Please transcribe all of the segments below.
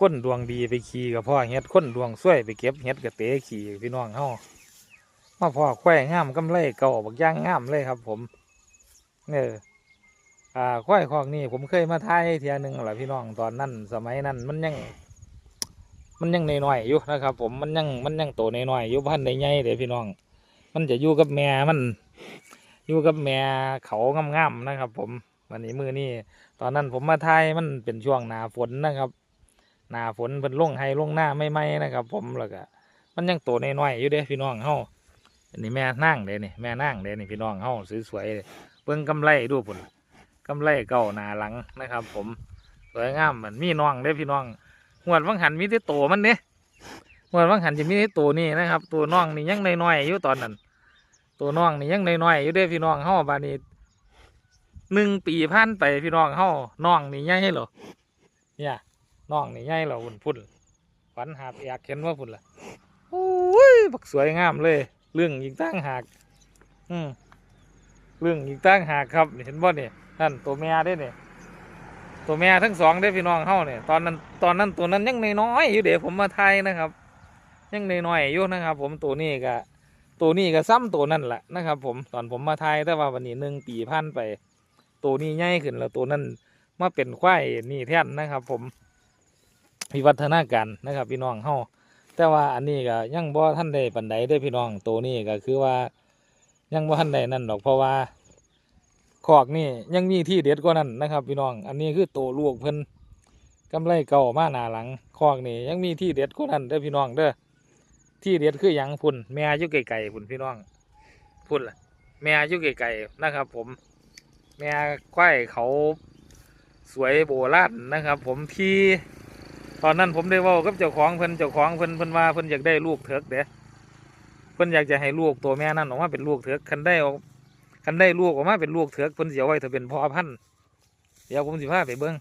คนดวงดีไปขี่กับพ่อเฮ็ดคนดวงซวยไปเก็บเฮ็ดกับเตะขี่พี่น้องเฮามาพ่อควงามกำไรเก่าบักย่างงามเลยครับ ผมเอออ่าควายคอกนี่ผมเคยมาทายเทียหนึ่งแหละพี่น้องตอนนั้นสมัยนั้นมันยัง มันยังน้อยๆอยู่นะครับ ผมมันยังมันยังโตน้อยๆอยู่พันในใหญ่เด้พี่น้อง มันจะอยู่กับแม่มัน อยู่กับแม่เขางามๆนะครับ ผมวันนี้มือนี่ตอนนั้นผมมาทายมันเป็นช่วงหนาฝนนะครับ หนาฝนเป็นลงไฮลงหน้าไม่ไหมนะครับ ผมแล้วก็มันยังโตน้อยๆอยู่เด้พี่น้องเฮาอันนี้แม่นั่งเด้นี่แม่นั่งเด้นี่พี่น้องเฮาสวยๆเลยเบิ่งกำไรดูพุ่นกำไรเก่าหนาหลังนะครับ ผมสวยงามเหมือนมีน้องเด้พี่น้องหวดวังหันมีแต่โตมันเด้หวดวังหันจะมีแต่โตนี่นะครับ ตัวน้องนี่ยังน้อยๆอยู่ตอนนั้น ตัวน้องนี่ยังน้อยๆอยู่เด้พี่น้องเฮาบาดนี้หนึ่งปีผ่านไปพี่น้องเฮาน้องนี่ใหญ่เหรอเนี่ย น้องนี่ใหญ่เหรอพุ่นพุ่นฝันหาบอยากเห็นว่าพุ่นล่ะโอ้ยบักสวยงามเลย เรื่องอีกตั้งหาก อืมเรื่องอีกตั้งหากครับเห็นบ่เนี่ยนั่นตัวแม่ได้เนี่ยตัวแม่ทั้งสองได้พี่น้องเฮาเนี่ยตอนนั้นตอนนั้นตัวนั้นยังน้อยอยู่เดี๋ยวผมมาไทยนะครับ ยังน้อยอยู่นะครับ ผมตัวนี้ก็ตัวนี้ก็ซ้ำตัวนั่นแหละนะครับ ผมตอนผมมาไทยแต่ว่าวันนี้หนึ่งปีพันไป ตัวนี้ใหญ่ขึ้นแล้วตัวนั้นมาเป็นควายนี่แท่นนะครับ ผม วิวัฒนาการนะครับพี่น้องเฮาแต่ว่าอันนี้ก็ยังบ่ท่านใดปันใดเด้พี่น้องตัวนี้ก็คือว่ายังบ่ท่านใดนั่นดอกเพราะว่าคอกนี่ยังมีที่เด็ดกว่านั้นนะครับ พี่น้อง อันนี้คือตัวลูกเพิ่นกำไรเก่ามาหนาหลังคอกนี่ยังมีที่เด็ดกว่านั้นเด้อพี่น้องเด้อที่เด็ดคือหยังพุ่นแม่อยู่ไกลๆพุ่นพี่น้องพุ่นล่ะแม่อยู่ไกลๆนะครับ ผม แม่ควายเขาสวยโบราณนะครับ ผมที่ ตอนนั้นผมได้ว่ากับเจ้าของเพิ่นเจ้าของเพิ่นเพิ่นว่าเพิ่นอยากได้ลูกเถิกเด้เพิ่นอยากจะให้ลูกตัวแม่นั่นออกมาเป็นลูกเถิกคันได้ออกคันได้ลูกออกมาเป็นลูกเถิกเพิ่นเสียไว้ถ้าเป็นพ่อพันธุ์เดี๋ยวผมสิพาไปเบิ้ง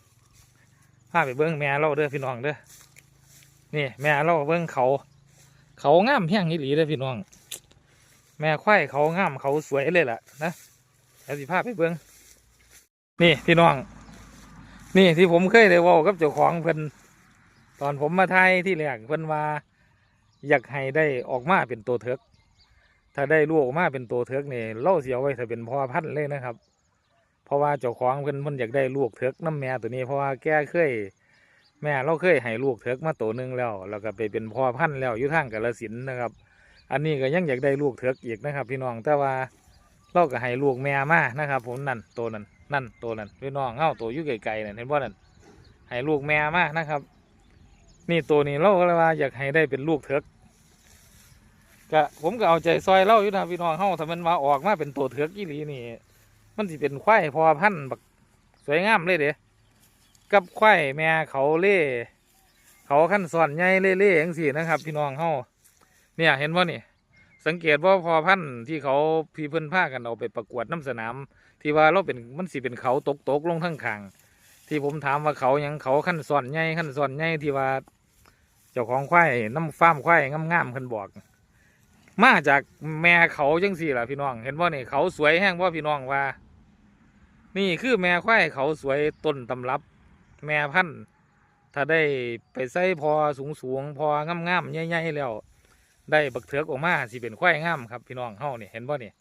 พาไปเบิ้งแม่เราเด้อพี่น้องเด้อนี่แม่เราเบิ้งเขา เขางามเพียงนี้หลีเลยพี่น้อง แม่ควายเขางามเขาสวยเลยล่ะนะแล้วสิพาไปเบิ้งนี่พี่น้อง นี่ที่ผมเคยได้ว่ากับเจ้าของเพิ่น ตอนผมมาไทยที่แรกเพิ่นว่าอยากให้ได้ออกมาเป็นตัวเถิกถ้าได้ลูกออกมาเป็นตัวเถิกนี่เล่าเสียไว้ถ้าเป็นพ่อพันธุ์เลยนะครับ เพราะว่าเจ้าของเพิ่นเพิ่นอยากได้ลูกเถิกน้ำแม่ตัวนี้เพราะว่าแกเคย แม่เราเคยให้ลูกเถิกมาตัวหนึ่งแล้ว แล้วก็ไปเป็นพ่อพันธุ์แล้วอยู่ทางกาลสินนะครับ อันนี้ก็ยังอยากได้ลูกเถิกอีกนะครับ พี่น้องแต่ว่าเราก็ให้ลูกแม่มานะครับ ผมนั่นตัวนั้นนั่นตัวนั้นพี่น้องเอ้าตัวอยู่ไกลๆนั่นเห็นบ่นั่นให้ลูกแม่มานะครับ นี่ตัวนี้เราก็เลยว่าอยากให้ได้เป็นลูกเถิกก็ผมก็เอาใจซอยเล่าอยู่นะพี่น้องเฮาถ้ามันมาออกมาเป็นตัวเถิกอีหลีนี่ มันสิเป็นควายพอพันธุ์บักสวยงามเลยเด้กับควายแม่เขาเล่ เขาขั้นสอนใหญ่เล่ๆอย่างสี่นะครับ พี่น้องเฮาเนี่ยเห็นว่านี่ สังเกตว่าพอพันธุ์ที่เขาพี่เพิ่นพากันเอาไปประกวดน้ำสนาม ที่ว่าเราเป็นมันสิเป็นเขาตกตกลงทั้งขางที่ผมถามว่าเขายังเขาขั้นสอนใหญ่ขั้นสอนใหญ่ที่ว่า เจ้าของควายน้ำฟ้ามควายงามๆเพิ่นบอก มาจากแม่เขาจังสี่ล่ะพี่น้อง เห็นว่านี่เขาสวยแห้งว่าพี่น้องว่า นี่คือแม่ควายเขาสวยต้นตำรับ แม่พันธุ์ถ้าได้ไปใส่พอสูงสูงๆพองามๆใหญ่ๆแล้ว ได้บักเถือกออกมาสิเป็นควายงามครับพี่น้องเฮานี่เห็นบ่นี่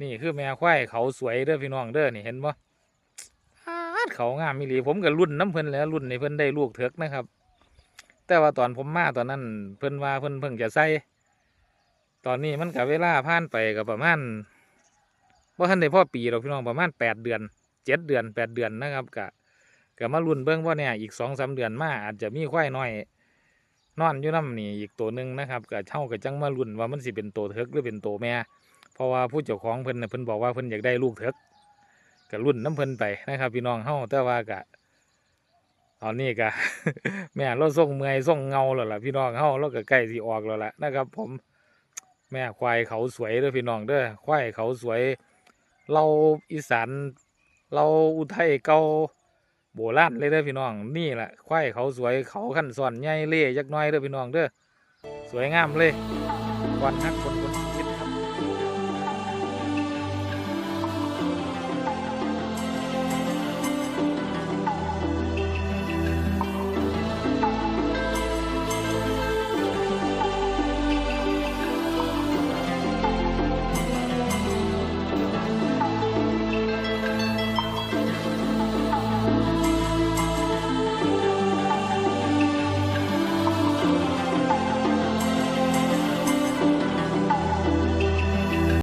นี่คือแม่ควายเขาสวยเด้อพี่น้องเด้อนี่เห็นบ่าเขางามมีหลีผมก็รุ่นน้ำเพิ่นแล้วรุ่นในเพิ่นได้ลูกเถือกนะครับ แต่ว่าตอนผมมาตอนนั้นเพิ่นว่าเพิ่นเพิ่งจะใส่ตอนนี้มันกับเวลาผ่านไปกับประมาณว่าท่านได้พ่อปีหรอกพี่น้องประมาณแปดเดือนเจ็ดเดือนแปดเดือนนะครับกะก็มาลุ้นเบิ่งว่าเนี่ยอีกสองสาเดือนมาอาจจะมีควายน้อย นอนอยู่น้ำนี่อีกตัวหนึ่งนะครับก็เช่าก็จังมาลุ้นว่ามันสิเป็นตัวเถิกหรือเป็นตัวแม่ เพราะว่าผู้เจ้าของเพิ่นน่ะเพิ่นบอกว่าเพิ่นอยากได้ลูกเถิกก็ลุ้นน้ำเพิ่นไปนะครับ พี่น้องเฮาแต่ว่าก็ ตอนนี้ก็แม่เราส่งเมื่อยส่งเงาแล้วล่ะพี่น้องเฮาเราก็ใกล้สิออกแล้วล่ะนะครับ ผม แม่ควายเขาสวยเด้อพี่น้องเด้อควายเขาสวย เราอีสานเราอุทัยเก่าโบราณเลยเด้อพี่น้องนี่แหละควายเขาสวยเขาขั้นส่อนใหญ่เล่ยักน้อยเด้อพี่น้องเด้อสวยงามเลยวันฮักคนคน